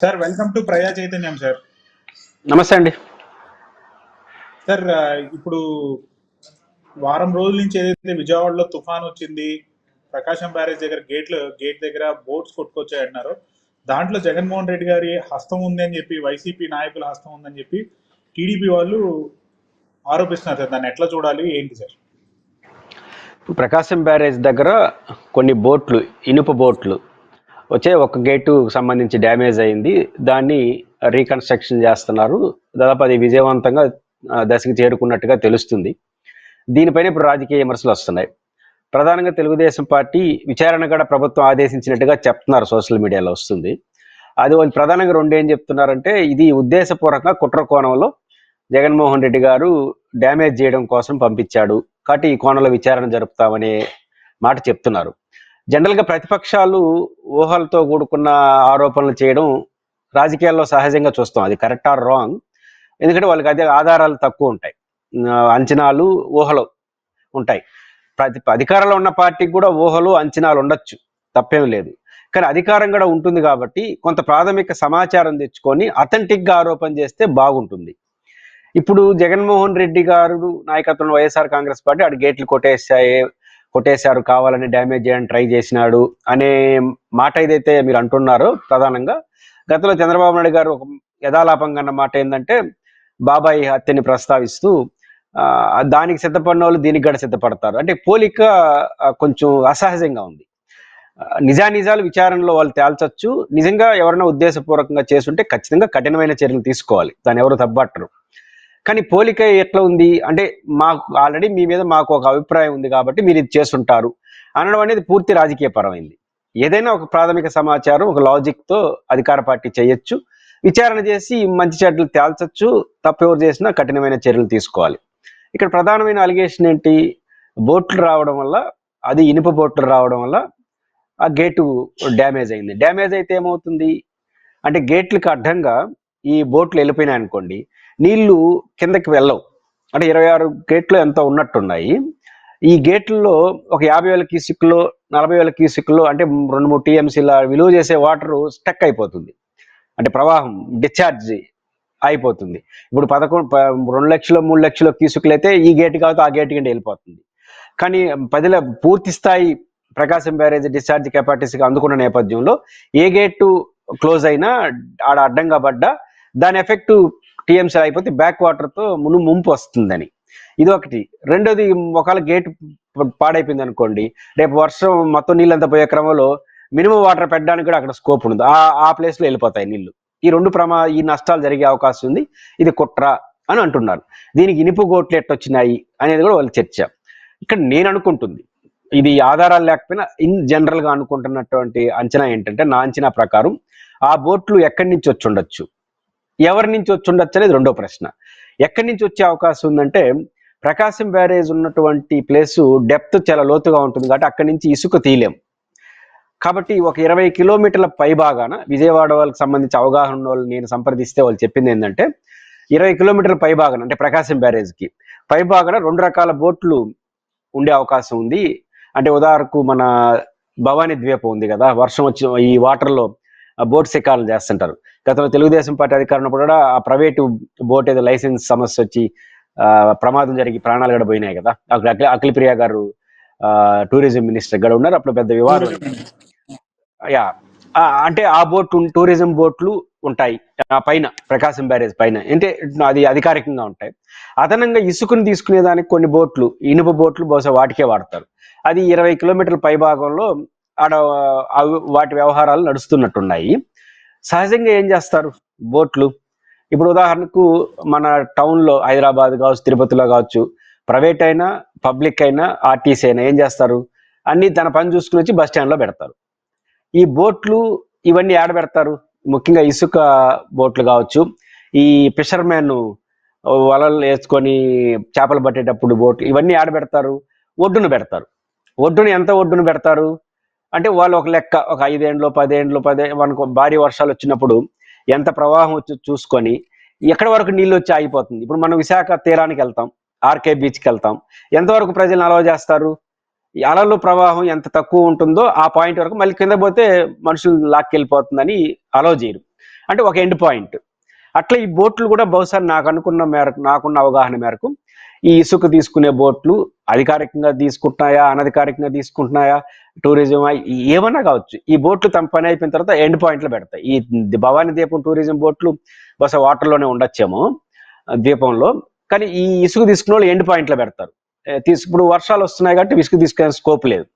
Sir welcome to ప్రజా చైతన్యం sir నమస్తే అండి. సార్ ఇప్పుడు వారం రోజుల నుంచి ఏదైతే విజయవాడలో తుఫాన్ వచ్చింది ప్రకాశం బ్యారేజ్ దగ్గర గేట్లు గేట్ దగ్గర బోట్స్ కొట్టుకొచ్చాయి అన్నారు దాంట్లో జగన్మోహన్ రెడ్డి గారి హస్తం ఉంది అని చెప్పి వైసీపీ నాయకుల హస్తం ఉందని చెప్పి టీడీపీ వాళ్ళు ఆరోపిస్తున్నారు సార్. దాన్ని ఎట్లా చూడాలి? ఏంటి సార్? ప్రకాశం బ్యారేజ్ దగ్గర కొన్ని బోట్లు ఇనుప బోట్లు వచ్చే ఒక గేటు సంబంధించి డ్యామేజ్ అయింది. దాన్ని రీకన్స్ట్రక్షన్ చేస్తున్నారు. దాదాపు అది విజయవంతంగా దశకి చేరుకున్నట్టుగా తెలుస్తుంది. దీనిపైన ఇప్పుడు రాజకీయ విమర్శలు వస్తున్నాయి. ప్రధానంగా తెలుగుదేశం పార్టీ విచారణ కూడా ప్రభుత్వం ఆదేశించినట్టుగా చెప్తున్నారు సోషల్ మీడియాలో వస్తుంది. అది ప్రధానంగా రెండు ఏం చెప్తున్నారంటే ఇది ఉద్దేశపూర్వకంగా కుట్ర కోణంలో జగన్మోహన్ రెడ్డి గారు డ్యామేజ్ చేయడం కోసం పంపించాడు. కాబట్టి ఈ కోణంలో విచారణ జరుపుతామనే మాట చెప్తున్నారు. జనరల్గా ప్రతిపక్షాలు ఊహలతో కూడుకున్న ఆరోపణలు చేయడం రాజకీయాల్లో సహజంగా చూస్తాం. అది కరెక్ట్ ఆర్ రాంగ్ ఎందుకంటే వాళ్ళకి అదే ఆధారాలు తక్కువ ఉంటాయి. అంచనాలు ఊహలు ఉంటాయి. ప్రతి అధికారంలో ఉన్న పార్టీకి కూడా ఊహలు అంచనాలు ఉండొచ్చు. తప్పేం లేదు. కానీ అధికారం కూడా ఉంటుంది కాబట్టి కొంత ప్రాథమిక సమాచారం తెచ్చుకొని అథెంటిక్గా ఆరోపణ చేస్తే బాగుంటుంది. ఇప్పుడు జగన్మోహన్ రెడ్డి గారు నాయకత్వంలో వైఎస్ఆర్ కాంగ్రెస్ పార్టీ ఆడు గేట్లు కొట్టేసాయి కొట్టేశారు కావాలని డ్యామేజ్ చేయడానికి ట్రై చేసినాడు అనే మాట ఏదైతే మీరు అంటున్నారో ప్రధానంగా గతంలో చంద్రబాబు నాయుడు గారు ఒక యథాలాపంగా అన్న మాట ఏంటంటే బాబాయ్ హత్యని ప్రస్తావిస్తూ దానికి సిద్ధపడిన వాళ్ళు దీనికి కూడా సిద్ధపడతారు. అంటే పోలిక కొంచెం అసహజంగా ఉంది. నిజానిజాలు విచారణలో వాళ్ళు తేల్చొచ్చు. నిజంగా ఎవరైనా ఉద్దేశపూర్వకంగా చేస్తుంటే ఖచ్చితంగా కఠినమైన చర్యలు తీసుకోవాలి. దాన్ని ఎవరు తప్పట్టరు కానీ పోలిక ఎట్లా ఉంది? అంటే మాకు ఆల్రెడీ మీ మీద మాకు ఒక అభిప్రాయం ఉంది కాబట్టి మీరు ఇది చేస్తుంటారు. అనడం అనేది పూర్తి రాజకీయ పరమైంది ఏదైనా ఒక ప్రాథమిక సమాచారం ఒక లాజిక్తో అధికార పార్టీ చేయొచ్చు. విచారణ చేసి మంచి చెడ్డలు తేల్చచ్చు. తప్పెవరు చేసినా కఠినమైన చర్యలు తీసుకోవాలి. ఇక్కడ ప్రధానమైన అలిగేషన్ ఏంటి? బోట్లు రావడం వల్ల అది ఇనుప బోట్లు రావడం వల్ల ఆ గేటు డ్యామేజ్ అయింది. డ్యామేజ్ అయితే ఏమవుతుంది? అంటే గేట్లకు అడ్డంగా ఈ బోట్లు వెళ్ళిపోయినాయి అనుకోండి నీళ్ళు కిందకి వెళ్ళవు. అంటే ఇరవై ఆరు గేట్లు ఎంతో ఉన్నట్టున్నాయి. ఈ గేట్లలో ఒక యాభై వేల క్యూసిక్లో నలభై వేల క్యూసిక్లో అంటే రెండు మూడు టీఎంసీల విలువ చేసే వాటర్ స్టక్ అయిపోతుంది. అంటే ప్రవాహం డిశ్చార్జ్ అయిపోతుంది. ఇప్పుడు పదకొండు ప- రెండు లక్షలు మూడు లక్షలు క్యూసిక్లు అయితే ఈ గేట్ కావచ్చు ఆ గేట్ కింద వెళ్ళిపోతుంది. కానీ పదిల పూర్తి స్థాయి ప్రకాశం బ్యారేజ్ డిశ్చార్జ్ కెపాసిటీకి అందుకున్న నేపథ్యంలో ఏ గేటు క్లోజ్ అయినా ఆడ అడ్డంగా పడ్డా దాని ఎఫెక్ట్ టీఎంసీ అయిపోతే బ్యాక్ వాటర్తో మును ముంపు వస్తుందని. ఇది ఒకటి రెండోది ఒకవేళ గేట్ పాడైపోయింది అనుకోండి రేపు వర్షం మొత్తం నీళ్ళంతా పోయే క్రమంలో మినిమం వాటర్ పెట్టడానికి కూడా అక్కడ స్కోప్ ఉంది ఆ ఆ ప్లేస్లో వెళ్ళిపోతాయి నీళ్ళు. ఈ రెండు ప్రమా ఈ నష్టాలు జరిగే అవకాశం ఉంది. ఇది కుట్ర అని అంటున్నారు. దీనికి ఇనుపు గోట్లు ఎట్టొచ్చినాయి అనేది కూడా వాళ్ళు చర్చ. ఇక్కడ నేను అనుకుంటుంది. ఇది ఆధారాలు లేకపోయినా ఇన్ జనరల్గా అనుకుంటున్నటువంటి అంచనా ఏంటంటే నా అంచనా ప్రకారం ఆ బోట్లు ఎక్కడి నుంచి వచ్చి ఉండొచ్చు? ఎవరి నుంచి వచ్చి ఉండొచ్చు అనేది రెండో ప్రశ్న. ఎక్కడి నుంచి వచ్చే అవకాశం ఉందంటే ప్రకాశం బ్యారేజ్ ఉన్నటువంటి ప్లేస్ డెప్త్ చాలా లోతుగా ఉంటుంది కాబట్టి అక్కడి నుంచి ఇసుక తీయలేం కాబట్టి ఒక ఇరవై కిలోమీటర్ల పై భాగాన విజయవాడ వాళ్ళకి సంబంధించి అవగాహన ఉన్న వాళ్ళు నేను సంప్రదిస్తే వాళ్ళు చెప్పింది ఏంటంటే ఇరవై కిలోమీటర్ల పై భాగాన అంటే ప్రకాశం బ్యారేజ్కి పై భాగాన రెండు రకాల బోట్లు ఉండే అవకాశం ఉంది. అంటే ఉదాహరణకు మన భవానీ ద్వీపం ఉంది కదా వర్షం వచ్చి ఈ వాటర్లో బోట్ శికారులు చేస్తుంటారు. గతంలో తెలుగుదేశం పార్టీ అధికారంలో కూడా ఆ ప్రైవేటు బోట్ ఏదో లైసెన్స్ సమస్య వచ్చి ఆ, ప్రమాదం జరిగి ప్రాణాలు కూడా పోయినాయి కదా. అక్కడ అఖిల అఖిలప్రియ గారు ఆ, టూరిజం మినిస్టర్ కూడా ఉన్నారు. అప్పుడు పెద్ద వివాదం. యా అంటే ఆ బోట్ టూరిజం బోట్లు ఉంటాయి. ఆ పైన ప్రకాశం బ్యారేజ్ పైన. అంటే అది అధికారికంగా ఉంటాయి. అదనంగా ఇసుకను తీసుకునే దానికి కొన్ని బోట్లు ఇనుప బోట్లు బహుశా వాటికే వాడతారు. అది ఇరవై కిలోమీటర్ల పై భాగంలో ఆడ వాటి వ్యవహారాలు నడుస్తున్నట్టున్నాయి. సహజంగా ఏం చేస్తారు? బోట్లు. ఇప్పుడు ఉదాహరణకు మన టౌన్లో హైదరాబాద్ కావచ్చు తిరుపతిలో కావచ్చు ప్రైవేట్ అయినా పబ్లిక్ అయినా ఆర్టీసీ అయినా ఏం చేస్తారు? అన్నీ తన పని చూసుకుని వచ్చి బస్ స్టాండ్లో పెడతారు. ఈ బోట్లు ఇవన్నీ ఆడ పెడతారు? ముఖ్యంగా ఇసుక బోట్లు కావచ్చు. ఈ ఫిషర్మెన్ వలలు వేసుకొని చేపలు పట్టేటప్పుడు బోట్లు ఇవన్నీ ఆడ పెడతారు? ఒడ్డును పెడతారు. ఒడ్డును ఎంత ఒడ్డును పెడతారు? అంటే వాళ్ళు ఒక లెక్క ఒక ఐదేండ్లు పదేండ్లు పదే మనకు భారీ వర్షాలు వచ్చినప్పుడు ఎంత ప్రవాహం వచ్చి చూసుకొని ఎక్కడి వరకు నీళ్ళు వచ్చి ఆగిపోతుంది? ఇప్పుడు మనం విశాఖ తీరానికి వెళ్తాం ఆర్కే బీచ్కి వెళ్తాం. ఎంతవరకు ప్రజలను అలవ చేస్తారు? ఈ అలలు ప్రవాహం ఎంత తక్కువ ఉంటుందో ఆ పాయింట్ వరకు మళ్ళీ కింద పోతే మనుషులు లాక్కెళ్ళిపోతుందని అలో చేయరు. అంటే ఒక ఎండ్ పాయింట్. అట్లా ఈ బోట్లు కూడా బహుశా నాకు అనుకున్న మేరకు నాకున్న అవగాహన మేరకు ఈ ఇసుక తీసుకునే బోట్లు అధికారికంగా తీసుకుంటున్నాయా అనధికారికంగా తీసుకుంటున్నాయా టూరిజం ఏమన్నా కావచ్చు. ఈ బోట్లు తమ పని అయిపోయిన తర్వాత ఎండ్ పాయింట్లు పెడతాయి. ఈ భవానీ దీపం టూరిజం బోట్లు బహుశా వాటర్లోనే ఉండొచ్చేమో దీపంలో. ద్వీపంలో కానీ ఈ ఇసుక తీసుకున్న వాళ్ళు ఎండ్ పాయింట్లో పెడతారు. తీసు ఇప్పుడు వర్షాలు వస్తున్నాయి కాబట్టి ఇసుక తీసుకునే స్కోప్ లేదు.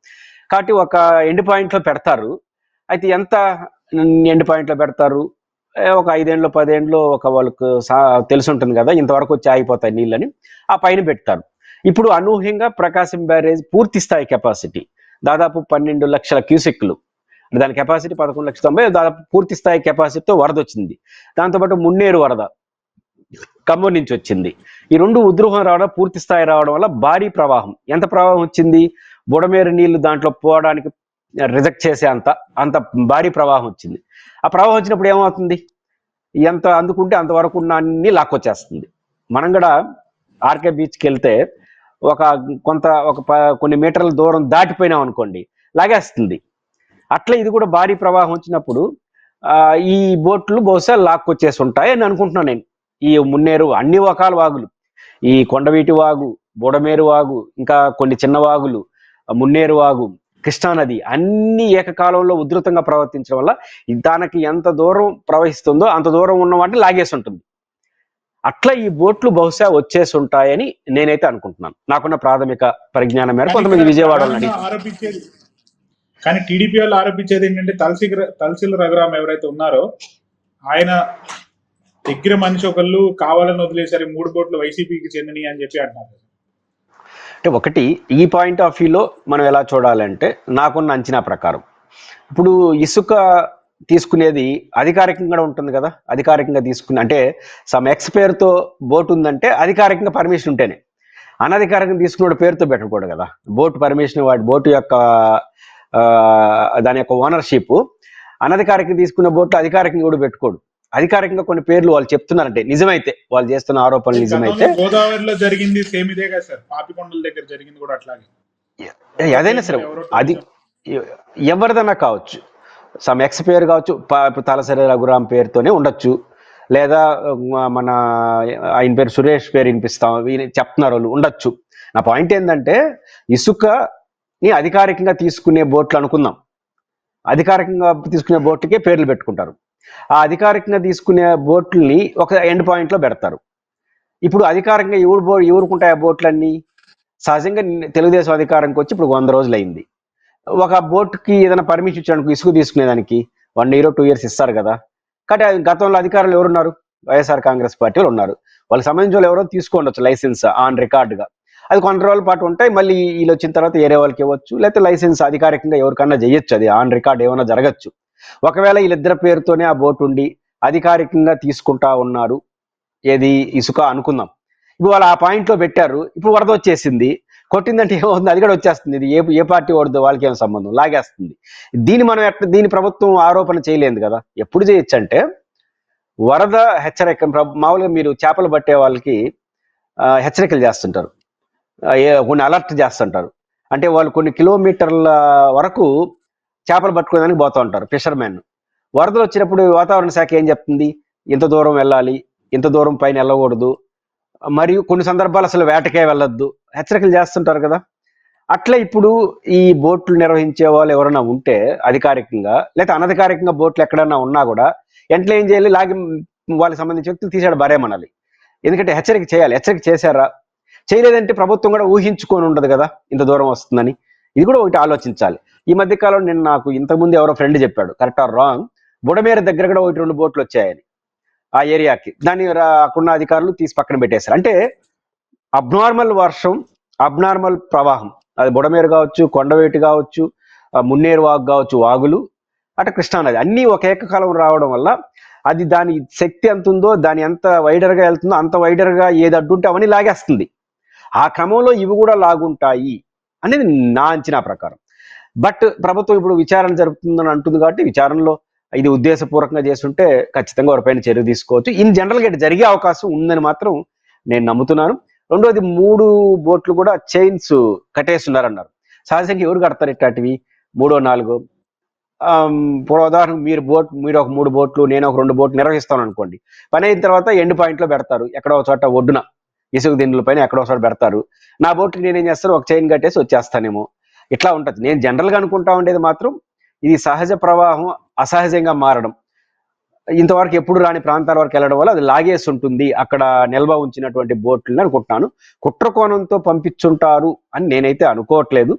కాబట్టి ఒక ఎండ్ పాయింట్లో పెడతారు. అయితే ఎంత ఎండ్ పాయింట్లో పెడతారు? ఒక ఐదేండ్లు పదేండ్లు ఒక వాళ్ళకు సా- తెలిసి ఉంటుంది కదా ఇంతవరకు వచ్చి ఆగిపోతాయి నీళ్ళని ఆ పైన పెడతారు. ఇప్పుడు అనూహ్యంగా ప్రకాశం బ్యారేజ్ పూర్తి స్థాయి కెపాసిటీ దాదాపు పన్నెండు లక్షల క్యూసెక్లు దాని కెపాసిటీ పదకొండు లక్షల తొంభై దాదాపు పూర్తి స్థాయి కెపాసిటీతో వరద వచ్చింది. దాంతోపాటు మున్నేరు వరద ఖమ్మం నుంచి వచ్చింది. ఈ రెండు ఉద్రోహం రావడం పూర్తి స్థాయి రావడం వల్ల భారీ ప్రవాహం. ఎంత ప్రవాహం వచ్చింది? బుడమేరు నీళ్ళు దాంట్లో పోవడానికి రిజెక్ట్ చేసే అంత అంత భారీ ప్రవాహం వచ్చింది. ఆ ప్రవాహం వచ్చినప్పుడు ఏమవుతుంది? ఎంత అందుకుంటే అంతవరకు ఉన్న అన్ని లాక్కొచ్చేస్తుంది. మనం కూడా ఆర్కే బీచ్కి వెళ్తే ఒక కొంత ఒక ప- కొన్ని మీటర్ల దూరం దాటిపోయినాం అనుకోండి లాగేస్తుంది. అట్లా ఇది కూడా భారీ ప్రవాహం వచ్చినప్పుడు ఈ బోట్లు బహుశా లాక్కొచ్చేసి ఉంటాయి అని అనుకుంటున్నాను నేను. ఈ మున్నేరు అన్ని రకాల వాగులు ఈ కొండవీటి వాగు బుడమేరు వాగు ఇంకా కొన్ని చిన్న వాగులు మున్నేరు వాగు కృష్ణానది అన్ని ఏకకాలంలో ఉధృతంగా ప్రవర్తించడం వల్ల దానికి ఎంత దూరం ప్రవహిస్తుందో అంత దూరం ఉన్న వాటిని లాగేసి ఉంటుంది. అట్లా ఈ బోట్లు బహుశా వచ్చేసి ఉంటాయని నేనైతే అనుకుంటున్నాను. నాకున్న ప్రాథమిక పరిజ్ఞానం మేరకు కొంతమంది ఆరోపించేది కానీ టీడీపీ వాళ్ళు ఆరోపించేది ఏంటంటే తలసి తలసిల రఘురామ్ ఎవరైతే ఉన్నారో ఆయన దగ్గర మనిషి ఒకళ్ళు కావాలని వదిలేసరి మూడు బోట్లు వైసీపీకి చెందినవి అని చెప్పి అంటున్నారు. అంటే ఒకటి ఈ పాయింట్ ఆఫ్ వ్యూలో మనం ఎలా చూడాలంటే నాకున్న అంచనా ప్రకారం. ఇప్పుడు ఇసుక తీసుకునేది అధికారికంగా ఉంటుంది కదా అధికారికంగా తీసుకుని అంటే సమ్ ఎక్స్ పేరుతో బోట్ ఉందంటే అధికారికంగా పర్మిషన్ ఉంటేనే. అనధికారికంగా తీసుకున్న పేరుతో పెట్టకూడదు కదా. బోట్ పర్మిషన్ వాడి బోటు యొక్క దాని యొక్క ఓనర్షిప్ అనధికారికంగా తీసుకున్న బోట్లు అధికారికంగా కూడా పెట్టుకోడు. అధికారికంగా కొన్ని పేర్లు వాళ్ళు చెప్తున్నారంటే నిజమైతే వాళ్ళు చేస్తున్న ఆరోపణలు నిజమైతే గోదావరిలో జరిగింది సేమ్ ఇదే కదా సార్. పాపికొండల దగ్గర జరిగింది కూడా అట్లాగే. అదైనా సరే? అది ఎవరిదన్నా కావచ్చు. సమ్ ఎక్స్ పేరు కావచ్చు తలసరి రఘురామ్ పేరుతోనే ఉండొచ్చు. లేదా మన ఆయన పేరు సురేష్ పేరు వినిపిస్తాం వీని చెప్తున్నారు వాళ్ళు ఉండొచ్చు. నా పాయింట్ ఏంటంటే ఇసుకని అధికారికంగా తీసుకునే బోట్లు అనుకుందాం. అధికారికంగా తీసుకునే బోట్లకే పేర్లు పెట్టుకుంటారు. ఆ అధికారికంగా తీసుకునే బోట్లని ఒక ఎండ్ పాయింట్లో పెడతారు. ఇప్పుడు అధికారికంగా ఎవరు బో ఎవరుకుంటాయి ఆ బోట్లన్నీ? సహజంగా తెలుగుదేశం అధికారంకి వచ్చి ఇప్పుడు వంద రోజులు అయింది ఒక బోట్కి ఏదైనా పర్మిషన్ ఇచ్చానికి ఇసుక తీసుకునేదానికి వన్ ఇయర్ టూ ఇయర్స్ ఇస్తారు కదా. కాబట్టి అది గతంలో అధికారులు ఎవరున్నారు? వైఎస్ఆర్ కాంగ్రెస్ పార్టీ వాళ్ళు ఉన్నారు. వాళ్ళకి సంబంధించిన వాళ్ళు ఎవరో తీసుకోండొచ్చు లైసెన్స్ ఆన్ రికార్డుగా. అది కొన్ని రోజుల పాటు ఉంటాయి మళ్ళీ వీళ్ళు వచ్చిన తర్వాత వేరే వాళ్ళకి ఇవ్వచ్చు లేకపోతే లైసెన్స్ అధికారికంగా ఎవరికన్నా చేయొచ్చు అది ఆన్ రికార్డ్ ఏమైనా జరగచ్చు. ఒకవేళ వీళ్ళిద్దరి పేరుతోనే ఆ బోట్ ఉండి అధికారికంగా తీసుకుంటా ఉన్నారు ఏది ఇసుక అనుకుందాం. ఇప్పుడు వాళ్ళు ఆ పాయింట్లో పెట్టారు ఇప్పుడు వరద వచ్చేసింది. కొట్టిందంటే ఏమవుతుంది? అది కూడా వచ్చేస్తుంది. ఇది ఏ ఏ పార్టీ వాడుదో వాళ్ళకి ఏం సంబంధం? లాగేస్తుంది. దీన్ని మనం ఎట్లా దీని ప్రభుత్వం ఆరోపణ చేయలేదు కదా? ఎప్పుడు చేయొచ్చు అంటే వరద హెచ్చరిక మామూలుగా మీరు చేపలు పట్టే వాళ్ళకి హెచ్చరికలు చేస్తుంటారు. కొన్ని అలర్ట్ చేస్తుంటారు. అంటే వాళ్ళు కొన్ని కిలోమీటర్ల వరకు చేపలు పట్టుకోవడానికి పోతూ ఉంటారు ఫిషర్మెన్ వరదలు వచ్చినప్పుడు వాతావరణ శాఖ ఏం చెప్తుంది? ఇంత దూరం వెళ్ళాలి ఇంత దూరం పైన వెళ్ళకూడదు. మరియు కొన్ని సందర్భాలు అసలు వేటకే వెళ్ళొద్దు. హెచ్చరికలు చేస్తుంటారు కదా. అట్లా ఇప్పుడు ఈ బోట్లు నిర్వహించే వాళ్ళు ఎవరైనా ఉంటే అధికారికంగా లేదా అనధికారికంగా బోట్లు ఎక్కడైనా ఉన్నా కూడా ఎంట్లో ఏం చేయాలి? లాగి వాళ్ళకి సంబంధించిన వ్యక్తులు తీసాడు బరేమనాలి ఎందుకంటే హెచ్చరిక చేయాలి. హెచ్చరిక చేశారా? చేయలేదంటే ప్రభుత్వం కూడా ఊహించుకొని ఉండదు కదా ఇంత దూరం వస్తుందని. ఇది కూడా ఒకటి ఆలోచించాలి. ఈ మధ్య కాలంలో నేను నాకు ఇంతకుముందు ఎవరో ఫ్రెండ్ చెప్పాడు. కరెక్ట్ ఆర్ రాంగ్ బుడమేర దగ్గర కూడా ఒకటి రెండు బోట్లు వచ్చాయని. ఆ ఏరియాకి. దాన్ని అక్కడున్న అధికారులు తీసి పక్కన పెట్టేశారు. అంటే అబ్నార్మల్ వర్షం అబ్నార్మల్ ప్రవాహం. అది బుడమేరు కావచ్చు కొండవేటు కావచ్చు మున్నేరు వాగు కావచ్చు వాగులు అటు కృష్ణానది అన్నీ ఒక ఏకకాలం రావడం వల్ల అది దాని శక్తి ఎంత ఉందో దాని ఎంత వైడర్గా వెళ్తుందో అంత వైడర్గా ఏది అడ్డుంటే అవన్నీ లాగేస్తుంది. ఆ క్రమంలో ఇవి కూడా లాగుంటాయి. అనేది నా అంచనా ప్రకారం. బట్ ప్రభుత్వం ఇప్పుడు విచారణ జరుపుతుందని అంటుంది కాబట్టి విచారణలో ఇది ఉద్దేశపూర్వకంగా చేస్తుంటే ఖచ్చితంగా వారిపైన చర్య తీసుకోవచ్చు. ఇన్ జనరల్గా ఇటు జరిగే అవకాశం ఉందని మాత్రం నేను నమ్ముతున్నాను. రెండోది మూడు బోట్లు కూడా చైన్స్ కట్టేస్తున్నారన్నారు. సహజంగా ఎవరు కడతారు ఇట్లాంటివి? మూడో నాలుగు? ఇప్పుడు ఉదాహరణకు మీరు బోట్ మీరు ఒక మూడు బోట్లు నేను ఒక రెండు బోట్లు నిర్వహిస్తాను అనుకోండి. పని అయిన తర్వాత ఎండ్ పాయింట్లో పెడతారు. ఎక్కడో ఒక చోట ఒడ్డున. ఇసుక దిండ్ల పైన ఎక్కడోసారి పెడతారు. నా బోట్కి నేనేం చేస్తాను? ఒక చైన్ కట్టేసి వచ్చేస్తానేమో. ఇట్లా ఉంటుంది. నేను జనరల్గా అనుకుంటా ఉండేది మాత్రం ఇది సహజ ప్రవాహం అసహజంగా మారడం. ఇంతవరకు ఎప్పుడు రాని ప్రాంతాల వరకు వెళ్ళడం వల్ల అది లాగేసి ఉంటుంది. అక్కడ నిల్వ ఉంచినటువంటి బోట్లని అనుకుంటున్నాను. కుట్ర కోణంతో పంపించుంటారు అని నేనైతే అనుకోవట్లేదు.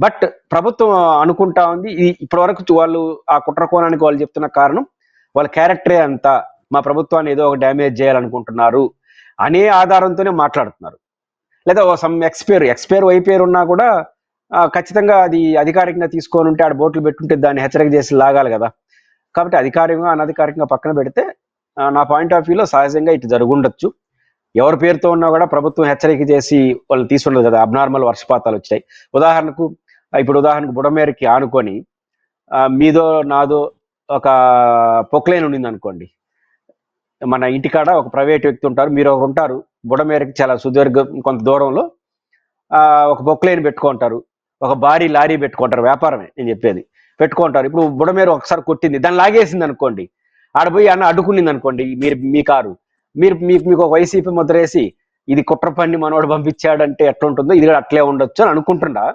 బట్ ప్రభుత్వం అనుకుంటా ఉంది. ఇది ఇప్పటి వరకు వాళ్ళు ఆ కుట్ర కోణానికి వాళ్ళు చెప్తున్న కారణం వాళ్ళ క్యారెక్టరే అంతా. మా ప్రభుత్వాన్ని ఏదో ఒక డ్యామేజ్ చేయాలనుకుంటున్నారు. అనే ఆధారంతోనే మాట్లాడుతున్నారు. లేదా ఓ సమ్ ఎక్స్పైర్ ఎక్స్పైర్ వైపేరు ఉన్నా కూడా ఖచ్చితంగా అది అధికారికంగా తీసుకొని ఉంటే ఆడ బోట్లు పెట్టుంటే దాన్ని హెచ్చరిక చేసి లాగాలి కదా. కాబట్టి అధికారికంగా అనధికారికంగా పక్కన పెడితే నా పాయింట్ ఆఫ్ వ్యూలో సహజంగా ఇటు జరుగుండొచ్చు. ఎవరి పేరుతో ఉన్నా కూడా ప్రభుత్వం హెచ్చరిక చేసి వాళ్ళు తీసుకుండదు కదా అబ్నార్మల్ వర్షపాతాలు వచ్చాయి ఉదాహరణకు ఇప్పుడు ఉదాహరణకు బుడమేరకి ఆనుకొని మీదో నాదో ఒక పొక్లైన్ ఉండింది అనుకోండి మన ఇంటికాడ ఒక ప్రైవేట్ వ్యక్తి ఉంటారు మీరు ఒకరు ఉంటారు బుడమేరకి చాలా సుదీర్ఘ కొంత దూరంలో ఒక బొక్లైన్ పెట్టుకుంటారు. ఒక భారీ లారీ పెట్టుకుంటారు వ్యాపారమే నేను చెప్పేది. పెట్టుకుంటారు. ఇప్పుడు బుడమేరు ఒకసారి కొట్టింది దాన్ని లాగేసింది అనుకోండి. ఆడ పోయి అన్న అడ్డుకునింది అనుకోండి మీరు మీ కారు. మీరు మీకు మీకు ఒక వైసీపీ ముద్ర వేసి ఇది కుట్ర మనోడు పంపించాడంటే ఎట్లా ఉంటుందో ఇది కూడా అట్లే ఉండొచ్చు అని అనుకుంటుండా.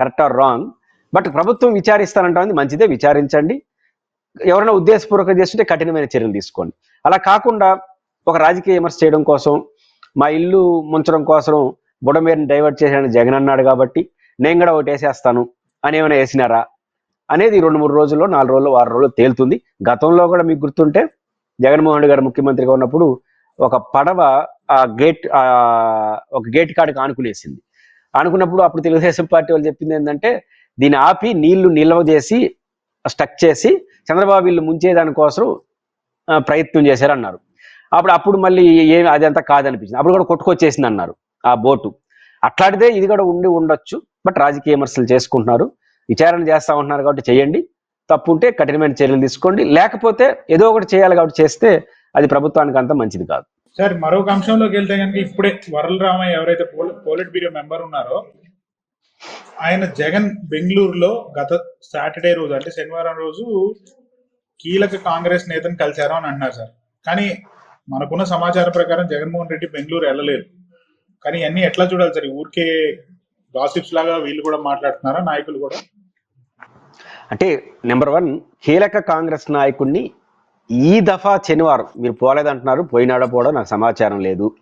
Correct or wrong. బట్ ప్రభుత్వం విచారిస్తానంటుంది మంచిదే విచారించండి. ఎవరైనా ఉద్దేశపూర్వకంగా చేస్తుంటే కఠినమైన చర్యలు తీసుకోండి. అలా కాకుండా ఒక రాజకీయ విమర్శ చేయడం కోసం మా ఇల్లు ముంచడం కోసం బుడమేరుని డైవర్ట్ చేశాడని జగన్ అన్నాడు కాబట్టి నేను కూడా ఒకటి వేసేస్తాను అని ఏమైనా వేసినారా? అనేది రెండు మూడు రోజుల్లో నాలుగు రోజులు వారం రోజులు తేలుతుంది. గతంలో కూడా మీకు గుర్తుంటే జగన్మోహన్ రెడ్డి గారు ముఖ్యమంత్రిగా ఉన్నప్పుడు ఒక పడవ ఆ గేట్ ఒక గేట్ కాడికి ఆనుకునేసింది ఆనుకున్నప్పుడు అప్పుడు తెలుగుదేశం పార్టీ వాళ్ళు చెప్పింది ఏంటంటే దీన్ని ఆపి నీళ్ళు నిల్వ చేసి స్టక్ చేసి చంద్రబాబు ఇల్లు ముంచేదాని కోసం ప్రయత్నం చేశారన్నారు. అప్పుడు అప్పుడు మళ్ళీ ఏం అదంతా కాదనిపించింది. అప్పుడు కూడా కొట్టుకొచ్చేసింది అన్నారు ఆ బోటు. అట్లాంటిదే ఇది కూడా ఉండి ఉండొచ్చు బట్ రాజకీయ విమర్శలు చేసుకుంటున్నారు. విచారణ చేస్తా ఉంటున్నారు కాబట్టి చేయండి. తప్పు ఉంటే కఠినమైన చర్యలు తీసుకోండి. లేకపోతే ఏదో ఒకటి చేయాలి కాబట్టి చేస్తే అది ప్రభుత్వానికి అంత మంచిది కాదు. సార్ మరొక అంశంలోకి వెళ్తే కనుక ఇప్పుడే వరల రామయ్య ఎవరైతే పోలిట్ బ్యూరో మెంబర్ ఉన్నారో ఆయన జగన్ బెంగళూరులో గత సాటర్డే రోజు అంటే శనివారం రోజు కీలక కాంగ్రెస్ నేతను కలిశారు అని అన్నారు సార్. కానీ మనకున్న సమాచారం ప్రకారం జగన్మోహన్ రెడ్డి బెంగళూరు వెళ్ళలేదు. కానీ అన్ని ఎట్లా చూడాలి సార్? ఈ ఊరికే గాసిప్స్ లాగా వీళ్ళు కూడా మాట్లాడుతున్నారా? నాయకులు కూడా? అంటే నెంబర్ వన్ కీలక కాంగ్రెస్ నాయకుడిని ఈ దఫా శనివారం మీరు పోలేదంటున్నారు పోయినాడో పోవడం నాకు సమాచారం లేదు.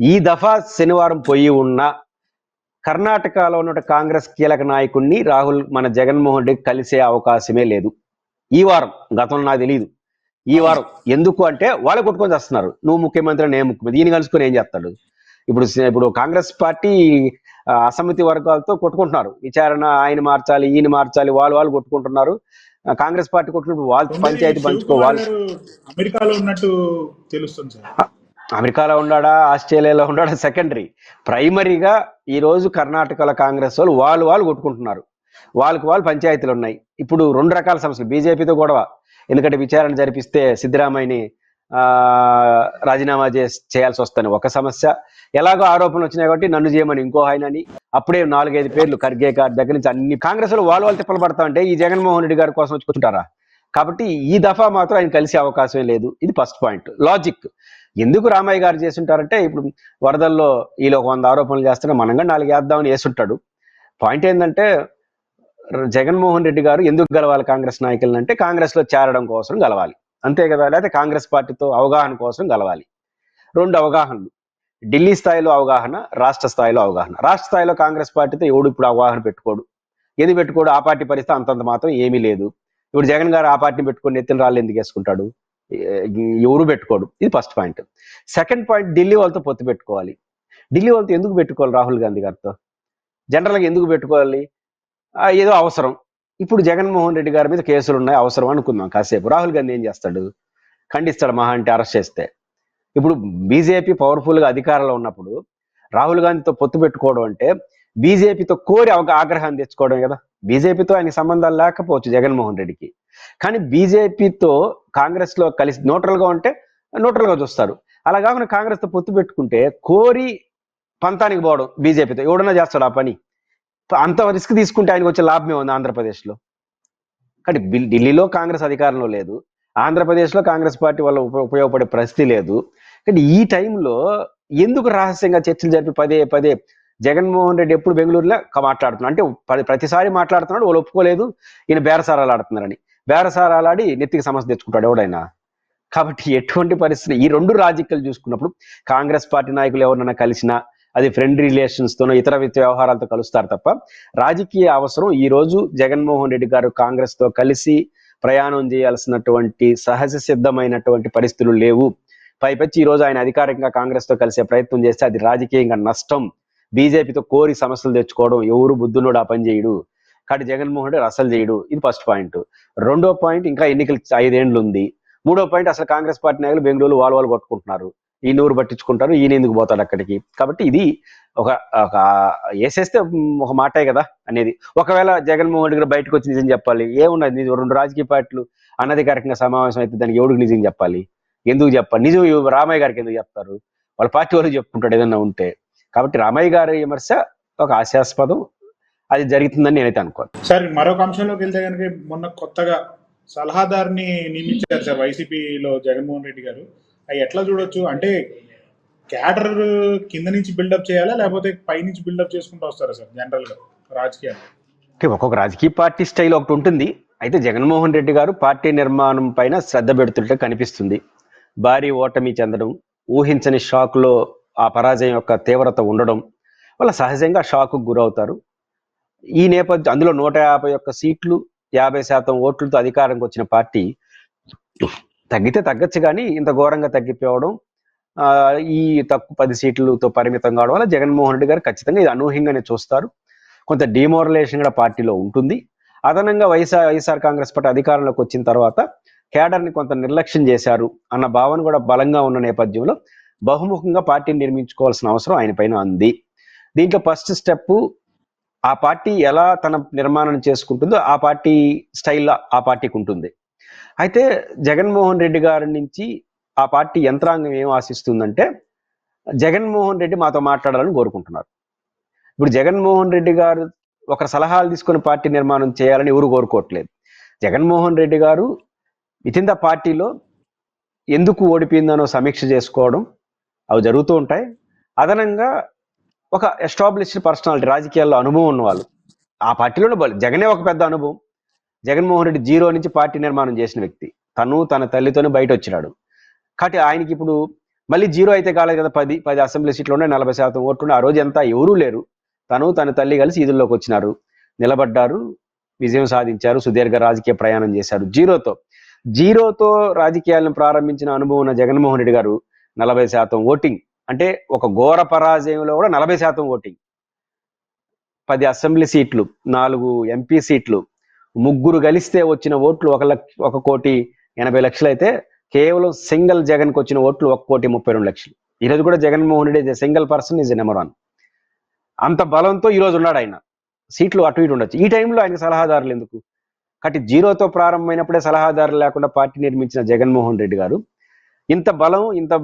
ఈ దఫా శనివారం పోయి ఉన్న కర్ణాటకలో ఉన్న కాంగ్రెస్ కీలక నాయకుడిని రాహుల్ మన జగన్మోహన్ రెడ్డి కలిసే అవకాశమే లేదు. ఈ వారం గతంలో నాకు తెలియదు ఈ వారం ఎందుకు అంటే వాళ్ళు కొట్టుకొని చేస్తున్నారు. నువ్వు ముఖ్యమంత్రి నేను ముఖ్యమంత్రి. ఈయన కలుసుకొని ఏం చేస్తాడు? ఇప్పుడు ఇప్పుడు కాంగ్రెస్ పార్టీ అసమ్మతి వర్గాలతో కొట్టుకుంటున్నారు. విచారణ ఆయన మార్చాలి ఈయన మార్చాలి వాళ్ళు వాళ్ళు కొట్టుకుంటున్నారు. కాంగ్రెస్ పార్టీ కొట్టుకుంటున్నారు వాళ్ళు పంచాయతీ పంచుకో శివకుమార్ వాళ్ళు గారు అమెరికాలో ఉన్నట్టు తెలుస్తుంది సార్. అమెరికాలో ఉన్నాడా? ఆస్ట్రేలియాలో ఉన్నాడా? సెకండరీ. ప్రైమరీగా ఈ రోజు కర్ణాటకలో కాంగ్రెస్ వాళ్ళు వాళ్ళు వాళ్ళు కొట్టుకుంటున్నారు. వాళ్ళకి వాళ్ళు పంచాయతీలు ఉన్నాయి. ఇప్పుడు రెండు రకాల సమస్యలు. బీజేపీతో గొడవ. ఎందుకంటే విచారణ జరిపిస్తే సిద్ధరామయ్యని రాజీనామా చేసి చేయాల్సి వస్తుంది ఒక సమస్య. ఎలాగో ఆరోపణలు వచ్చినాయి కాబట్టి నన్ను చేయమని ఇంకో ఆయనని. అప్పుడే నాలుగైదు పేర్లు ఖర్గే గారి దగ్గర నుంచి అన్ని కాంగ్రెస్లో వాళ్ళు వాళ్ళు తిప్పలు పడతా ఉంటే ఈ జగన్మోహన్ రెడ్డి గారి కోసం వచ్చి కూర్చుంటారా? కాబట్టి ఈ దఫా మాత్రం ఆయన కలిసే అవకాశం లేదు. ఇది ఫస్ట్ పాయింట్. లాజిక్. ఎందుకు రామయ్య గారు చేస్తుంటారంటే ఇప్పుడు వరదల్లో వీళ్ళు ఒక వంద ఆరోపణలు చేస్తుంటే మనంగా నాలుగు వేద్దామని వేస్తుంటాడు పాయింట్ ఏంటంటే జగన్మోహన్ రెడ్డి గారు ఎందుకు గెలవాలి కాంగ్రెస్ నాయకులను అంటే కాంగ్రెస్లో చేరడం కోసం గెలవాలి. అంతే కదా లేకపోతే కాంగ్రెస్ పార్టీతో అవగాహన కోసం గెలవాలి. రెండు అవగాహనలు. ఢిల్లీ స్థాయిలో అవగాహన రాష్ట్ర స్థాయిలో అవగాహన. రాష్ట్ర స్థాయిలో కాంగ్రెస్ పార్టీతో ఎవడు ఇప్పుడు అవగాహన పెట్టుకోడు. ఏది పెట్టుకోడు? ఆ పార్టీ పరిస్థితి అంతంత మాత్రం ఏమీ లేదు. ఇప్పుడు జగన్ గారు ఆ పార్టీని పెట్టుకొని ఎత్తిన రాళ్ళు ఎందుకు వేసుకుంటాడు? ఎవరు పెట్టుకోడు. ఇది first point. Second point Delhi వాళ్ళతో పొత్తు పెట్టుకోవాలి. ఢిల్లీ వాళ్ళతో ఎందుకు పెట్టుకోవాలి రాహుల్ గాంధీ గారితో? జనరల్గా ఎందుకు పెట్టుకోవాలి? ఏదో అవసరం. ఇప్పుడు జగన్మోహన్ రెడ్డి గారి మీద కేసులు ఉన్నాయి అవసరం అనుకుందాం కాసేపు. రాహుల్ గాంధీ ఏం చేస్తాడు? ఖండిస్తాడు మహా అంటే అరెస్ట్ చేస్తే. ఇప్పుడు బీజేపీ పవర్ఫుల్గా అధికారంలో ఉన్నప్పుడు రాహుల్ గాంధీతో పొత్తు పెట్టుకోవడం అంటే బీజేపీతో కోరి ఒక ఆగ్రహాన్ని తెచ్చుకోవడం కదా. బీజేపీతో ఆయన సంబంధాలు లేకపోవచ్చు జగన్మోహన్ రెడ్డికి. కానీ బీజేపీతో కాంగ్రెస్లో కలిసి న్యూట్రల్గా ఉంటే న్యూట్రల్గా చూస్తారు. అలా కాకుండా కాంగ్రెస్తో పొత్తు పెట్టుకుంటే కోరి పంతానికి పోవడం బీజేపీతో. ఎవడన్నా చేస్తాడు ఆ పని? అంత రిస్క్ తీసుకుంటే ఆయనకు వచ్చే లాభమే ఉంది ఆంధ్రప్రదేశ్లో. కానీ ఢిల్లీలో కాంగ్రెస్ అధికారంలో లేదు. ఆంధ్రప్రదేశ్లో కాంగ్రెస్ పార్టీ వల్ల ఉపయోగపడే పరిస్థితి లేదు. కానీ ఈ టైంలో ఎందుకు రహస్యంగా చర్చలు జరిపి పదే పదే జగన్మోహన్ రెడ్డి ఎప్పుడు బెంగళూరులో మాట్లాడుతున్నాడు. అంటే ప్రతిసారి మాట్లాడుతున్నాడు వాళ్ళు ఒప్పుకోలేదు. ఈయన బేరసారాలు ఆడుతున్నారని. బేరసారాలు ఆడి నెత్తికి సమస్య తెచ్చుకుంటాడు ఎవడైనా. కాబట్టి ఎటువంటి పరిస్థితి ఈ రెండు రాజకీయాలు చూసుకున్నప్పుడు కాంగ్రెస్ పార్టీ నాయకులు ఎవరినైనా కలిసినా అది ఫ్రెండ్ రిలేషన్స్తోనో ఇతర వ్యవహారాలతో కలుస్తారు తప్ప రాజకీయ అవసరం ఈ రోజు జగన్మోహన్ రెడ్డి గారు కాంగ్రెస్తో కలిసి ప్రయాణం చేయాల్సినటువంటి సహజ సిద్ధమైనటువంటి పరిస్థితులు లేవు. పైపెచ్చి ఈ రోజు ఆయన అధికారికంగా కాంగ్రెస్తో కలిసే ప్రయత్నం చేస్తే అది రాజకీయంగా నష్టం. బీజేపీతో కోరి సమస్యలు తెచ్చుకోవడం ఎవరు బుద్ధునోడు ఆ పని చేయడు. కాబట్టి జగన్మోహన్ రెడ్డి అసలు చేయడు. ఇది ఫస్ట్ పాయింట్. రెండో పాయింట్ ఇంకా ఎన్నికలు ఐదేండ్లు ఉంది మూడో పాయింట్ అసలు కాంగ్రెస్ పార్టీ నాయకులు బెంగళూరు వాళ్ళు వాళ్ళు కొట్టుకుంటున్నారు. ఈ నూరు పట్టించుకుంటారు ఈయన ఎందుకు పోతాడు అక్కడికి? కాబట్టి ఇది ఒక ఒక వేసేస్తే ఒక మాటే కదా అనేది. ఒకవేళ జగన్మోహన్ రెడ్డి గారు బయటకు వచ్చి నిజం చెప్పాలి ఏమున్నది? రెండు రాజకీయ పార్టీలు అనధికారికంగా సమావేశం అయితే దానికి ఎవడికి నిజం చెప్పాలి? ఎందుకు చెప్పాలి? నిజం రామయ్య గారికి ఎందుకు చెప్తారు? వాళ్ళ పార్టీ వాళ్ళు చెప్పుకుంటాడు ఏదన్నా ఉంటే. కాబట్టి రామయ్య గారి విమర్శ ఒక హాస్యాస్పదం. అది జరుగుతుందని నేనైతే అనుకోను. సార్ మరొక అంశంలోకి వెళ్తే కనుక మొన్న కొత్తగా సలహాదారుని నియమించారు సార్ వైసీపీలో జగన్మోహన్ రెడ్డి గారు. అవి ఎట్లా చూడొచ్చు? అంటే క్యాడర్ కింద నుంచి బిల్డప్ చేయాలా లేకపోతే పై నుంచి బిల్డప్ చేసుకుంటూ వస్తారా సార్ జనరల్గా రాజకీయాలు? అంటే ఒక్కొక్క రాజకీయ పార్టీ స్టైల్ ఒకటి ఉంటుంది. అయితే జగన్మోహన్ రెడ్డి గారు పార్టీ నిర్మాణం పైన శ్రద్ధ పెడుతుంటే కనిపిస్తుంది. భారీ ఓటమి చెందడం ఊహించని షాక్లో ఆ పరాజయం యొక్క తీవ్రత ఉండడం వల్ల సహజంగా షాక్కు గురవుతారు. ఈ నేపథ్యం అందులో నూట యాభై ఒక్క సీట్లు యాభై శాతం ఓట్లతో అధికారంకి వచ్చిన పార్టీ తగ్గితే తగ్గచ్చు కానీ ఇంత ఘోరంగా తగ్గిపోవడం ఆ, ఈ తక్కువ పది సీట్లతో పరిమితం కావడం వల్ల జగన్మోహన్ రెడ్డి గారు ఖచ్చితంగా ఇది అనూహ్యంగానే చూస్తారు. కొంత డిమోరలైజేషన్ కూడా పార్టీలో ఉంటుంది. అదనంగా వైఎస్ఆర్ వైఎస్ఆర్ కాంగ్రెస్ పార్టీ అధికారంలోకి వచ్చిన తర్వాత కేడర్ని కొంత నిర్లక్ష్యం చేశారు అన్న భావన కూడా బలంగా ఉన్న నేపథ్యంలో బహుముఖంగా పార్టీని నిర్మించుకోవాల్సిన అవసరం ఆయన పైన ఉంది. దీంట్లో ఫస్ట్ స్టెప్ ఆ పార్టీ ఎలా తన నిర్మాణం చేసుకుంటుందో ఆ పార్టీ స్టైల్ ఆ పార్టీకి ఉంటుంది. అయితే జగన్మోహన్ రెడ్డి గారి నుంచి ఆ పార్టీ యంత్రాంగం ఏం ఆశిస్తుందంటే జగన్మోహన్ రెడ్డి మాతో మాట్లాడాలని కోరుకుంటున్నారు. ఇప్పుడు జగన్మోహన్ రెడ్డి గారు ఒకరి సలహాలు తీసుకొని పార్టీ నిర్మాణం చేయాలని ఎవరు కోరుకోవట్లేదు. జగన్మోహన్ రెడ్డి గారు వితిన్ ద పార్టీలో ఎందుకు ఓడిపోయిందనో సమీక్ష చేసుకోవడం అవి జరుగుతూ ఉంటాయి. అదనంగా ఒక ఎస్టాబ్లిష్డ్ పర్సనాలిటీ రాజకీయాల్లో అనుభవం ఉన్నవాళ్ళు. ఆ పార్టీలోనే బలి జగనే ఒక పెద్ద అనుభవం. జగన్మోహన్ రెడ్డి జీరో నుంచి పార్టీ నిర్మాణం చేసిన వ్యక్తి. తను తన తల్లితోనే బయట వచ్చినాడు. కాబట్టి ఆయనకి ఇప్పుడు మళ్ళీ జీరో అయితే కాలేదు కదా పది పది అసెంబ్లీ సీట్లు ఉన్నాయి నలభై శాతం ఓట్లుండే ఆ రోజు ఎంత ఎవరూ లేరు. తను తన తల్లి కలిసి ఈదుల్లోకి వచ్చినారు. నిలబడ్డారు విజయం సాధించారు సుదీర్ఘ రాజకీయ ప్రయాణం చేశారు. జీరోతో జీరోతో రాజకీయాలను ప్రారంభించిన అనుభవం ఉన్న జగన్మోహన్ రెడ్డి గారు నలభై శాతం ఓటింగ్. అంటే ఒక ఘోర పరాజయంలో కూడా నలభై శాతం ఓటింగ్. పది అసెంబ్లీ సీట్లు నాలుగు ఎంపీ సీట్లు ముగ్గురు కలిస్తే వచ్చిన ఓట్లు ఒక లక్ష ఒక కోటి ఎనభై లక్షలు అయితే కేవలం సింగిల్ జగన్కి వచ్చిన ఓట్లు ఒక కోటి ముప్పై రెండు లక్షలు. ఈరోజు కూడా Jaganmohan Reddy single person is number one అంత బలంతో ఈరోజు ఉన్నాడు ఆయన. సీట్లు అటు ఇటు ఉండొచ్చు. ఈ టైంలో ఆయన సలహాదారులు ఎందుకు? కాబట్టి జీరోతో ప్రారంభమైనప్పుడే సలహాదారులు లేకుండా పార్టీ నిర్మించిన జగన్మోహన్ రెడ్డి గారు ఇంత బలం ఇంత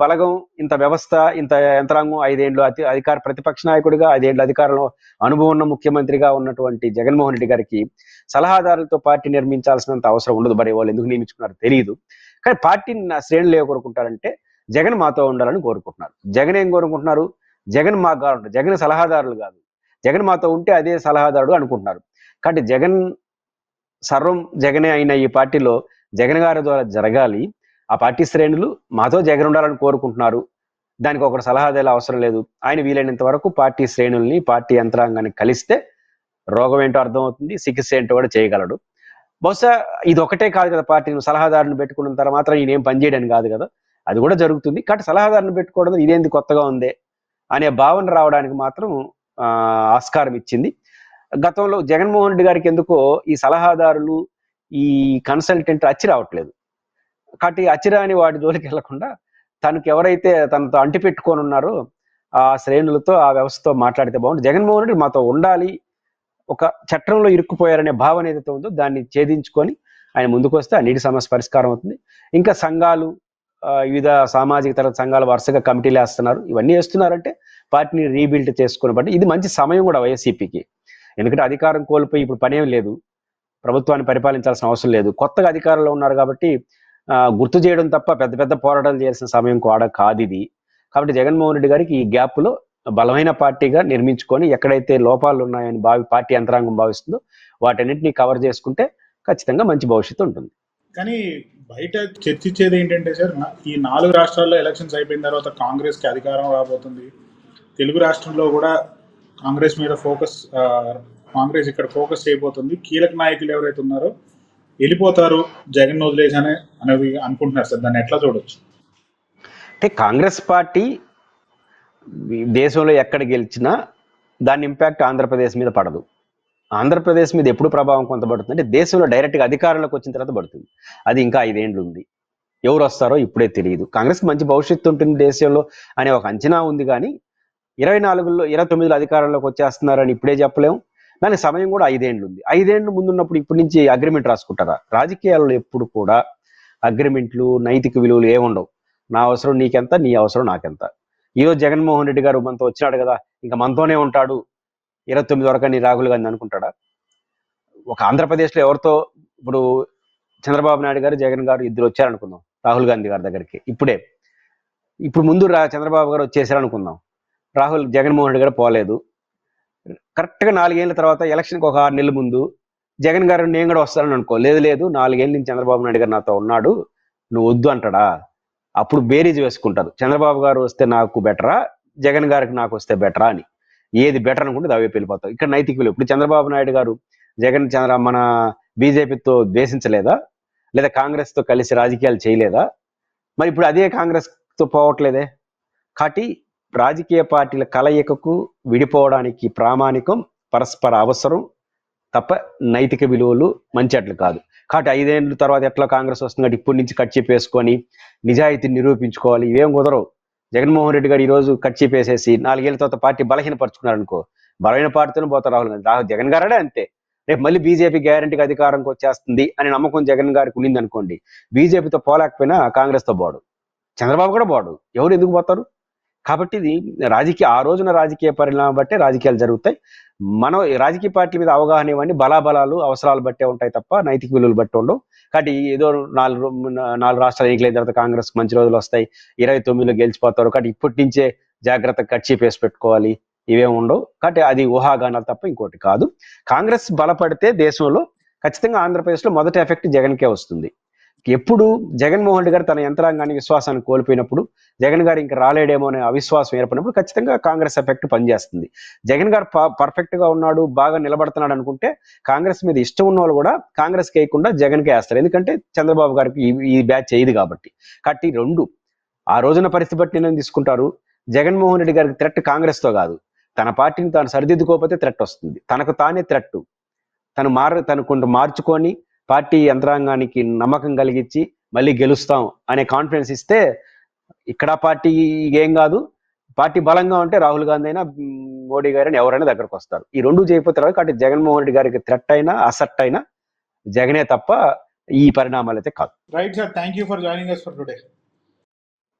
బలగం ఇంత వ్యవస్థ ఇంత యంత్రాంగం ఐదేండ్లు అతి అధికార ప్రతిపక్ష నాయకుడిగా ఐదేండ్లు అధికారంలో అనుభవం ఉన్న ముఖ్యమంత్రిగా ఉన్నటువంటి జగన్మోహన్ రెడ్డి గారికి సలహాదారులతో పార్టీ నిర్మించాల్సినంత అవసరం ఉండదు. మరి వాళ్ళు ఎందుకు నియమించుకున్నారు తెలియదు కానీ పార్టీని నా శ్రేణులు ఏ కోరుకుంటారంటే జగన్ మాతో ఉండాలని కోరుకుంటున్నారు. జగన్ ఏం కోరుకుంటున్నారు? జగన్ మాకు కావాలంటారు జగన్ సలహాదారులు కాదు. జగన్ మాతో ఉంటే అదే సలహాదారుడు అనుకుంటున్నారు. కాబట్టి జగన్ సర్వం జగనే అయిన ఈ పార్టీలో జగన్ గారి ద్వారా జరగాలి. ఆ పార్టీ శ్రేణులు మాతో జగన్ ఉండాలని కోరుకుంటున్నారు. దానికి ఒకటి సలహాదారులు అవసరం లేదు. ఆయన వీలైనంత వరకు పార్టీ శ్రేణుల్ని పార్టీ యంత్రాంగాన్ని కలిస్తే రోగం ఏంటో అర్థమవుతుంది చికిత్స ఏంటో కూడా చేయగలడు. బహుశా ఇది ఒకటే కాదు కదా పార్టీ సలహాదారుని పెట్టుకున్న తర్వాత మాత్రం ఈయన ఏం పనిచేయడం కాదు కదా. అది కూడా జరుగుతుంది. కాబట్టి సలహాదారుని పెట్టుకోవడం ఇదేంది కొత్తగా ఉంది అనే భావన రావడానికి మాత్రం ఆ, ఆస్కారం ఇచ్చింది. గతంలో జగన్మోహన్ రెడ్డి గారికి ఎందుకో ఈ సలహాదారులు ఈ కన్సల్టెంట్ అచ్చి రావట్లేదు. కాబట్టి అచిరాని వాటి జోలికి వెళ్ళకుండా తనకి ఎవరైతే తనతో అంటిపెట్టుకొని ఉన్నారో ఆ శ్రేణులతో ఆ వ్యవస్థతో మాట్లాడితే బాగుంటుంది జగన్మోహన్ రెడ్డి మాతో ఉండాలి ఒక చట్టంలో ఇరుక్కుపోయారనే భావన ఏదైతే ఉందో దాన్ని ఛేదించుకొని ఆయన ముందుకు వస్తే ఆ నీటి సమస్య పరిష్కారం అవుతుంది. ఇంకా సంఘాలు ఆ, వివిధ సామాజిక తరగతి సంఘాలు వరుసగా కమిటీలు వేస్తున్నారు. ఇవన్నీ వేస్తున్నారంటే పార్టీని రీబిల్డ్ చేసుకుని బట్టి ఇది మంచి సమయం కూడా వైఎస్సీపీకి ఎందుకంటే అధికారం కోల్పోయి ఇప్పుడు పనేం లేదు. ప్రభుత్వాన్ని పరిపాలించాల్సిన అవసరం లేదు. కొత్తగా అధికారంలో ఉన్నారు కాబట్టి గుర్తు చేయడం తప్ప పెద్ద పెద్ద పోరాటాలు చేయాల్సిన సమయం కూడా కాదు ఇది. కాబట్టి జగన్మోహన్ రెడ్డి గారికి ఈ గ్యాప్లో బలమైన పార్టీగా నిర్మించుకొని ఎక్కడైతే లోపాలు ఉన్నాయని భావి పార్టీ యంత్రాంగం భావిస్తుందో వాటన్నింటినీ కవర్ చేసుకుంటే ఖచ్చితంగా మంచి భవిష్యత్తు ఉంటుంది. కానీ బయట చర్చించేది ఏంటంటే సార్ ఈ నాలుగు రాష్ట్రాల్లో ఎలక్షన్స్ అయిపోయిన తర్వాత కాంగ్రెస్కి అధికారం రాబోతుంది. తెలుగు రాష్ట్రంలో కూడా కాంగ్రెస్ మీద ఫోకస్ కాంగ్రెస్ ఇక్కడ ఫోకస్ చేయబోతుంది. కీలక నాయకులు ఎవరైతే ఉన్నారో వెళ్ళిపోతారు జగన్ వదిలేసి అనేది అనుకుంటున్నారు సార్. దాన్ని ఎట్లా చూడొచ్చు? అంటే కాంగ్రెస్ పార్టీ దేశంలో ఎక్కడ గెలిచినా దాని ఇంపాక్ట్ ఆంధ్రప్రదేశ్ మీద పడదు. ఆంధ్రప్రదేశ్ మీద ఎప్పుడు ప్రభావం కొంత పడుతుంది అంటే దేశంలో డైరెక్ట్గా అధికారంలోకి వచ్చిన తర్వాత పడుతుంది. అది ఇంకా ఐదేండ్లు ఉంది. ఎవరు వస్తారో ఇప్పుడే తెలియదు. కాంగ్రెస్ మంచి భవిష్యత్తు ఉంటుంది దేశంలో అనే ఒక అంచనా ఉంది కానీ ఇరవై నాలుగులో ఇరవై తొమ్మిదిలో అధికారంలోకి వచ్చేస్తున్నారని ఇప్పుడే చెప్పలేం. దానికి సమయం కూడా ఐదేండ్లు ఉంది. ఐదేండ్లు ముందున్నప్పుడు ఇప్పటి నుంచి అగ్రిమెంట్ రాసుకుంటారా? రాజకీయాల్లో ఎప్పుడు కూడా అగ్రిమెంట్లు నైతిక విలువలు ఏముండవు. నా అవసరం నీకెంత నీ అవసరం నాకెంత. ఈరోజు జగన్మోహన్ రెడ్డి గారు మనతో వచ్చినాడు కదా ఇంకా మనతోనే ఉంటాడు. ఇరవై తొమ్మిది వరకు నీ రాహుల్ గాంధీ అనుకుంటాడా? ఒక ఆంధ్రప్రదేశ్లో ఎవరితో? ఇప్పుడు చంద్రబాబు నాయుడు గారు జగన్ గారు ఇద్దరు వచ్చారనుకుందాం రాహుల్ గాంధీ గారి దగ్గరికి. ఇప్పుడే. ఇప్పుడు ముందు రా చంద్రబాబు గారు వచ్చేసారనుకుందాం. రాహుల్ జగన్మోహన్ రెడ్డి గారు పోలేదు. కరెక్ట్గా నాలుగేళ్ళ తర్వాత ఎలక్షన్కి ఒక ఆరు నెలల ముందు జగన్ గారు నేను కూడా వస్తానని అనుకో. లేదు లేదు నాలుగేళ్ళ నుంచి చంద్రబాబు నాయుడు గారు నాతో ఉన్నాడు నువ్వు వద్దు అంటాడా? అప్పుడు బేరీజ్ వేసుకుంటారు. చంద్రబాబు గారు వస్తే నాకు బెటరా జగన్ గారికి నాకు వస్తే బెటరా అని. ఏది బెటర్ అనుకుంటే అవే వెళ్ళిపోతాం ఇక్కడ నైతిక విలువ. ఇప్పుడు చంద్రబాబు నాయుడు గారు జగన్ చంద్ర మన బీజేపీతో ద్వేషించలేదా? లేదా కాంగ్రెస్తో కలిసి రాజకీయాలు చేయలేదా? మరి ఇప్పుడు అదే కాంగ్రెస్తో పోవట్లేదే. కాబట్టి రాజకీయ పార్టీల కలయికకు విడిపోవడానికి ప్రామాణికం పరస్పర అవసరం తప్ప నైతిక విలువలు మంచి అట్లు కాదు. కాబట్టి ఐదేళ్ళ తర్వాత ఎట్లా కాంగ్రెస్ వస్తుంది? కాబట్టి ఇప్పటి నుంచి కట్ వేసుకొని నిజాయితీని నిరూపించుకోవాలి. ఇవేం కుదరవు. జగన్మోహన్ రెడ్డి గారు ఈ రోజు కట్ చెప్పేసేసి నాలుగేళ్ళ తర్వాత పార్టీ బలహీనపరుచుకున్నారనుకో బలహీన పార్టీతోనే పోతారు రాహుల్ గాంధీ. రాహుల్ జగన్ గారే అంతే. రేపు మళ్ళీ బీజేపీ గ్యారంటీకి అధికారంకి వచ్చేస్తుంది అని నమ్మకం జగన్ గారికి ఉండింది అనుకోండి బీజేపీతో పోలేకపోయినా కాంగ్రెస్తో పోడు. చంద్రబాబు కూడా పోడు. ఎవరు ఎందుకు పోతారు? కాబట్టి ఇది రాజకీయ ఆ రోజున రాజకీయ పరిణామం బట్టే రాజకీయాలు జరుగుతాయి. మనం రాజకీయ పార్టీల మీద అవగాహన ఇవ్వండి. బలాబలాలు అవసరాలు బట్టే ఉంటాయి తప్ప నైతిక విలువలు బట్టి ఉండవు. కాబట్టి ఏదో నాలుగు నాలుగు రాష్ట్రాలు ఎన్నికలైన తర్వాత కాంగ్రెస్ మంచి రోజులు వస్తాయి. ఇరవై తొమ్మిదిలో గెలిచిపోతారు. కాబట్టి ఇప్పటి నుంచే జాగ్రత్తగా కట్ పేసి పెట్టుకోవాలి. ఇవేం ఉండవు. కాబట్టి అది ఊహాగానాలు తప్ప ఇంకోటి కాదు. కాంగ్రెస్ బలపడితే దేశంలో ఖచ్చితంగా ఆంధ్రప్రదేశ్లో మొదటి ఎఫెక్ట్ జగన్కే వస్తుంది. ఎప్పుడు జగన్మోహన్ రెడ్డి గారు తన యంత్రాంగాన్ని విశ్వాసాన్ని కోల్పోయినప్పుడు జగన్ గారు ఇంకా రాలేడేమో అనే అవిశ్వాసం ఏర్పడినప్పుడు ఖచ్చితంగా కాంగ్రెస్ ఎఫెక్ట్ పనిచేస్తుంది. జగన్ గారు పర్ఫెక్ట్గా ఉన్నాడు బాగా నిలబడుతున్నాడు అనుకుంటే కాంగ్రెస్ మీద ఇష్టం ఉన్న వాళ్ళు కూడా కాంగ్రెస్ వేయకుండా జగన్కే వేస్తారు. ఎందుకంటే చంద్రబాబు గారికి ఈ- బ్యాచ్ చేయదు కాబట్టి. కాబట్టి రెండు ఆ రోజున పరిస్థితి బట్టి నేను తీసుకుంటారు. జగన్మోహన్ రెడ్డి గారికి థ్రెట్ కాంగ్రెస్తో కాదు. తన పార్టీని తాను సరిదిద్దుకోకపోతే థ్రెట్ వస్తుంది. తనకు తానే థ్రెట్ తను మారు తను కొంత మార్చుకొని పార్టీ యంత్రాంగానికి నమ్మకం కలిగించి మళ్ళీ గెలుస్తాం అనే కాన్ఫిడెన్స్ ఇస్తే ఇక్కడ పార్టీ ఏం కాదు. పార్టీ బలంగా ఉంటే రాహుల్ గాంధీ అయినా మోడీ గారైనా ఎవరైనా దగ్గరకు వస్తారు. ఈ రెండు చేయకపోతారు కాబట్టి జగన్మోహన్ రెడ్డి గారికి థ్రెట్ అయినా అసెట్ అయినా జగనే తప్ప ఈ పరిణామాలు అయితే కాదు. Right sir thank you for joining us for today